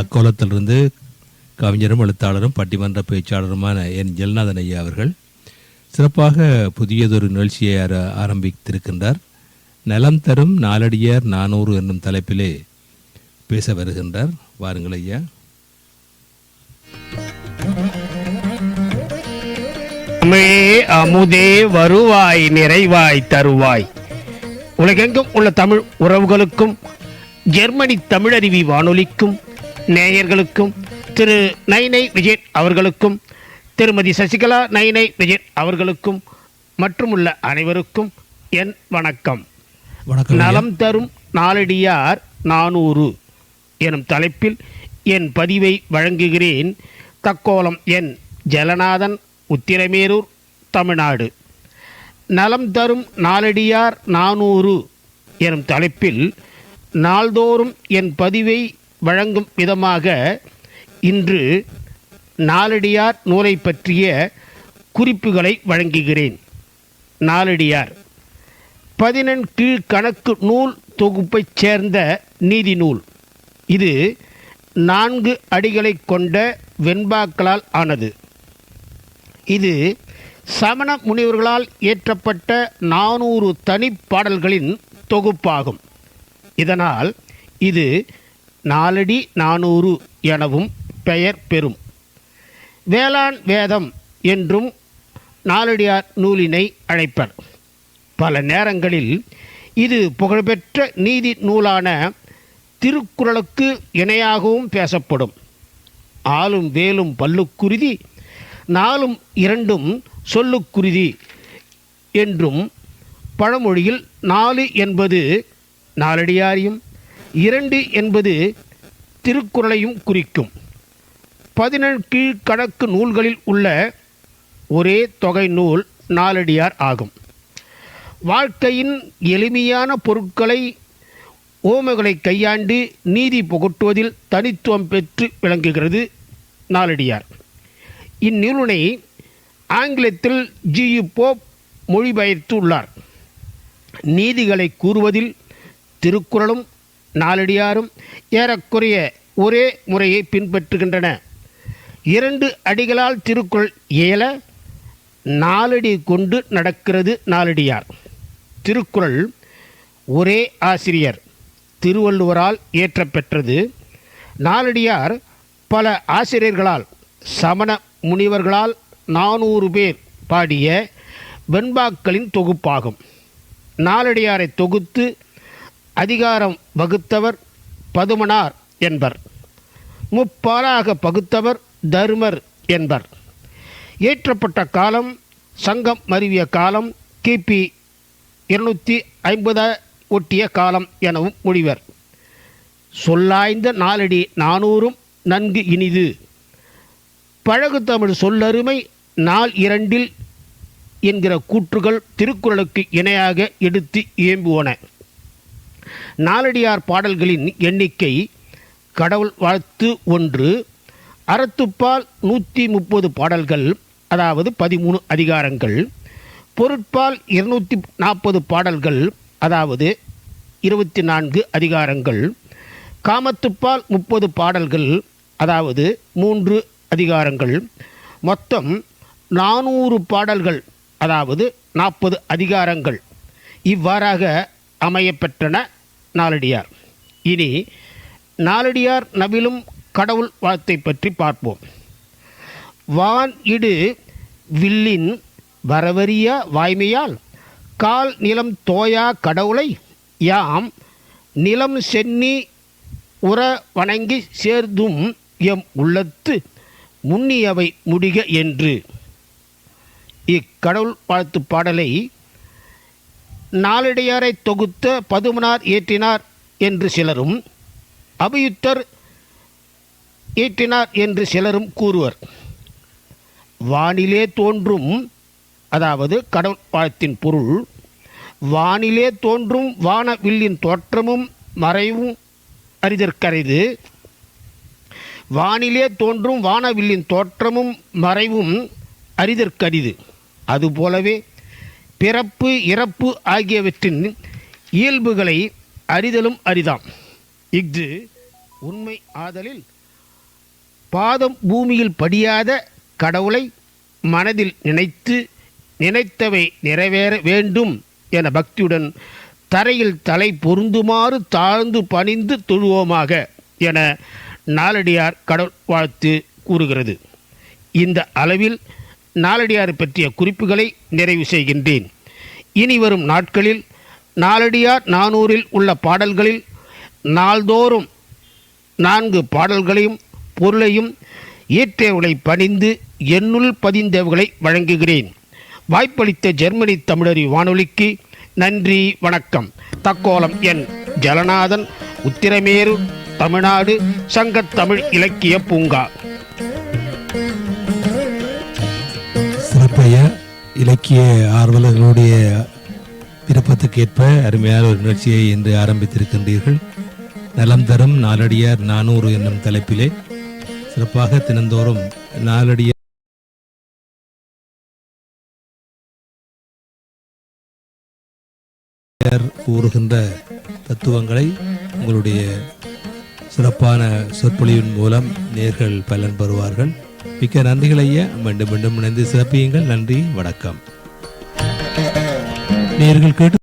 தக்கோலத்திலிருந்து கவிஞரும் எழுத்தாளரும் பட்டிமன்ற பேச்சாளருமான என் ஜெல்நாதன் ஐயா அவர்கள் சிறப்பாக புதியதொரு நிகழ்ச்சியை ஆரம்பித்திருக்கின்றார். நலம் தரும் நாலடியார் நானூறு என்னும் தலைப்பிலே பேச வருகின்றார். வாருங்கள் ஐயா. தமிழே அமுதே வருவாய் நிறைவாய் தருவாய். உலகெங்கும் உள்ள தமிழ் உறவுகளுக்கும் ஜெர்மனி தமிழருவி வானொலிக்கும் நேயர்களுக்கும் திரு நைனை விஜய் அவர்களுக்கும் திருமதி சசிகலா நைனை விஜய் அவர்களுக்கும் மற்றும் உள்ள அனைவருக்கும் என் வணக்கம். நலம் தரும் நாளடியார் நானூறு எனும் தலைப்பில் என் பதிவை வழங்குகிறேன். தக்கோலம் என் ஜலநாதன் உத்திரமேரூர் தமிழ்நாடு. நலம் தரும் நாளடியார் நானூறு எனும் தலைப்பில் நாள்தோறும் என் பதிவை வழங்கும் விதமாக இன்று நாலடியார் நூலை பற்றிய குறிப்புகளை வழங்குகிறேன். நாலடியார். பதினெண் கீழ் கணக்கு நூல் தொகுப்பைச் சேர்ந்த நீதி நூல். இது நான்கு அடிகளைக் கொண்ட வெண்பாக்களால் ஆனது. இது சமண முனிவர்களால் இயற்றப்பட்ட நானூறு தனிப்பாடல்களின் தொகுப்பாகும். இதனால் இது நாலடி நானூறு எனவும் பெயர் பெறும். வேளாண் வேதம் என்றும் நாலடியார் நூலினை அழைப்பர். பல நேரங்களில் இது புகழ்பெற்ற நீதி நூலான திருக்குறளுக்கு இணையாகவும் பேசப்படும். ஆளும் வேலும் பல்லுக்குருதி நாலும் இரண்டும் சொல்லுக்குருதி என்றும் பழமொழியில் நாலு என்பது நாலடியாரையும் இரண்டு என்பது திருக்குறளையும் குறிக்கும். பதினெண் கணக்கு நூல்களில் உள்ள ஒரே தொகை நூல் நாலடியார் ஆகும். வாழ்க்கையின் எளிமையான பொருட்களை ஓமைகளை கையாண்டு நீதி புகட்டுவதில் தனித்துவம் பெற்று விளங்குகிறது நாலடியார். இந்நூலினை ஆங்கிலத்தில் ஜியு போப் மொழிபெயர்த்து உள்ளார். நீதிகளை கூறுவதில் திருக்குறளும் நாலடியாரும் ஏறக்குறைய ஒரே முறையை பின்பற்றுகின்றன. இரண்டு அடிகளால் திருக்குறள் இயல நாலடி கொண்டு நடக்கிறது நாலடியார். திருக்குறள் ஒரே ஆசிரியர் திருவள்ளுவரால் இயற்றப்பெற்றது. நாலடியார் பல ஆசிரியர்களால் சமண முனிவர்களால் நானூறு பேர் பாடிய வெண்பாக்களின் தொகுப்பாகும். நாலடியாரை தொகுத்து அதிகாரம் வகுத்தவர் பதுமனார் என்பர். முப்பாலாக பகுத்தவர் தர்மர் என்பர். இயற்றப்பட்ட காலம் சங்கம் மருவிய காலம் கிபி இருநூற்றி ஐம்பது ஒட்டிய காலம் எனவும் முடிவர். சொல்லாய்ந்த நாலடி நானூறும் நன்கு இனிது. பழகு தமிழ் சொல்லருமை நாள் இரண்டில் என்கிற கூற்றுகள் திருக்குறளுக்கு இணையாக எடுத்து இயம்புவன நாலடியார் பாடல்களின் எண்ணிக்கை கடவுள் வாழ்த்து ஒன்று அறத்துப்பால் நூற்றி முப்பது பாடல்கள் அதாவது பதிமூணு அதிகாரங்கள் பொருட்பால் இருநூற்றி நாற்பது பாடல்கள் அதாவது இருபத்தி நான்கு அதிகாரங்கள் காமத்துப்பால் முப்பது பாடல்கள் அதாவது மூன்று அதிகாரங்கள் மொத்தம் நானூறு பாடல்கள் அதாவது நாற்பது அதிகாரங்கள். இவ்வாறாக அமையப்பெற்றன நாலடியார் இனி நாலடியார் நவிலும் கடவுள் வாழ்த்தை பற்றி பார்ப்போம். வான் இடு வில்லின் வரவரிய வாய்மையால் கால் நிலம் தோயா கடவுளை யாம் நிலம் சென்னி உற வணங்கி சேர்ந்தும் எம் உள்ளத்து முன்னியவை முடிக என்று. இக்கடவுள் வாழ்த்து பாடலை நாளடியாரை தொகுத்த பதுமனார் இயற்றினார் என்று சிலரும் அபியுத்தர் இயற்றினார் என்று சிலரும் கூறுவர். வானிலே தோன்றும் அதாவது கடவுள் வாழ்த்தின் பொருள் வானிலே தோன்றும் வானவில்லின் தோற்றமும் மறைவும் அறிதற்கரைது வானிலே தோன்றும் வானவில்லின் தோற்றமும் மறைவும் அரிதற்கரிது. அதுபோலவே பிறப்பு இறப்பு ஆகியவற்றின் இயல்புகளை அறிதலும் அரிதாம். இஃது உண்மை ஆதலில் பாதம் பூமியில் படியாத கடவுளை மனதில் நினைத்து நினைத்தவை நிறைவேற வேண்டும் என பக்தியுடன் தரையில் தலை பொருந்துமாறு தாழ்ந்து பணிந்து தொழுவோமாக என நாலடியார் கடவுள் வாழ்த்து கூறுகிறது. இந்த அளவில் நாலடியார் பற்றிய குறிப்புகளை நிறைவு செய்கின்றேன். இனி வரும் நாட்களில் நாலடியார் நானூறில் உள்ள பாடல்களில் நாள்தோறும் நான்கு பாடல்களையும் பொருளையும் இயற்றியவர்களை பணிந்து என்னுள் பதிந்தவர்களை வழங்குகிறேன். வாய்ப்பளித்த ஜெர்மனி தமிழறி வானொலிக்கு நன்றி வணக்கம். தக்கோலம் என் ஜலநாதன் உத்திரமேரு தமிழ்நாடு சங்கத்தமிழ் இலக்கிய பூங்கா. சிறப்பைய இலக்கிய ஆர்வலர்களுடைய விருப்பத்துக்கேற்ப அருமையான ஒரு நிகழ்ச்சியை இன்று ஆரம்பித்திருக்கின்றீர்கள். நலம் தரும் நாலடியார் நானூறு என்னும் தலைப்பிலே சிறப்பாக தினந்தோறும் நாலடியார் கூறுகின்ற தத்துவங்களை உங்களுடைய சிறப்பான சொற்பொழிவின் மூலம் நேர்கள் பலன் பெறுவார்கள். மிக்க நன்றிகள் ஐயா. மீண்டும் மீண்டும் இணைந்து சிறப்பியுங்கள். நன்றி வணக்கம். நேர்கள் கேட்டு